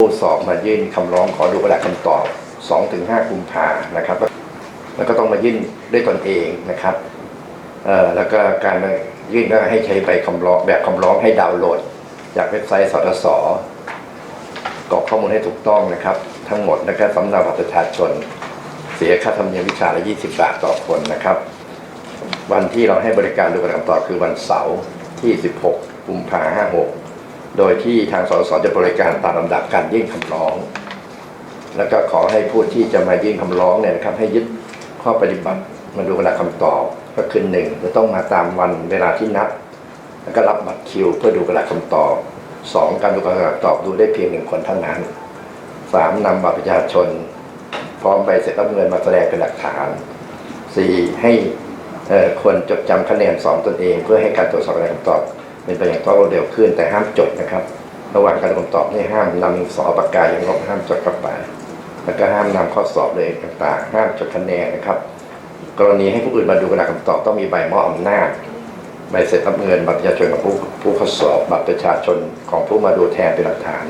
ผู้สอบมายื่นคำร้องขอดูกระดาษคำตอบ 2-5กุมภานะครับแล้วก็ต้องมายื่นด้วยตนเองนะครับเอ่อแล้วก็การมายื่นก็ให้ใช้ใบคำร้องแบบคำร้องให้ดาวน์โหลด จากเว็บไซต์สทศกรอกข้อมูลให้ถูกต้องนะครับ ทั้งหมดนะครับสำเนาบัตรประชาชน เสียค่าธรรมเนียมวิชาละ20 บาทต่อคนนะครับ วันที่เราให้บริการดูกระดาษคำตอบคือวันเสาร์ที่ 16กุมภาพันธ์56 โดยที่ทางสสจะบริการตามลำดับการยื่นคำร้อง แล้วก็ขอให้ผู้ที่จะมายื่นคำร้องเนี่ยนะครับให้ยึดข้อปฏิบัติมาดูกระดาษคำตอบก็คือหนึ่งจะต้องมาตามวันเวลาที่นัด แล้วก็รับบัตรคิว เพื่อดูกระดาษคำตอบสองการดูกระดาษตอบดูได้เพียงหนึ่งคนเท่านั้นสามนำบัตรประชาชน พร้อมใบเสร็จรับเงินมาแสดงเป็นหลักฐานสี่ให้คนจดจำคะแนนสอบตนเอง เพื่อให้การตรวจสอบคะแนนคำตอบ เป็นไปอย่างรวดเร็วขึ้นแต่ห้ามจดนะครับ ระหว่างการคำตอบนี่ห้ามนำสอบปากกาอย่างลบห้ามจดกระป๋าแล้วก็ห้ามนำข้อสอบเลยต่างๆ ห้ามจดคะแนนนะครับ กรณีให้ผู้อื่นมาดูกระดาษคำตอบต้องมีใบมอบอำนาจใบเสร็จรับเงินบัตรประชาชนของผู้ผู้ข้อสอบบัตรประชาชนของผู้มาดูแทนเป็นหลักฐาน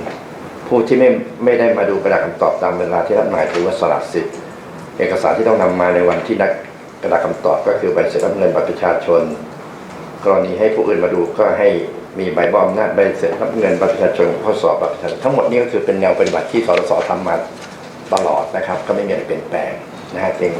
ผู้ที่ไม่ไม่ได้มาดูกระดาษคำตอบตามเวลาที่นัดหมายถือว่าสละสิทธิ์ เอกสารที่ต้องนำมาในวันที่นัดกระดาษคำตอบก็คือใบเสร็จรับเงินบัตรประชาชน กรณีให้ผู้อื่นมาดูก็ให้มีใบมอบอำนาจใบเสร็จรับเงินบัตรประชาชนข้อสอบบัตรประชาชนทั้งหมดนี้ก็คือเป็นแนวปฏิบัติที่สสทำมาตลอดนะครับ ก็ไม่มีอะไรเปลี่ยนแปลงนะฮะเพียง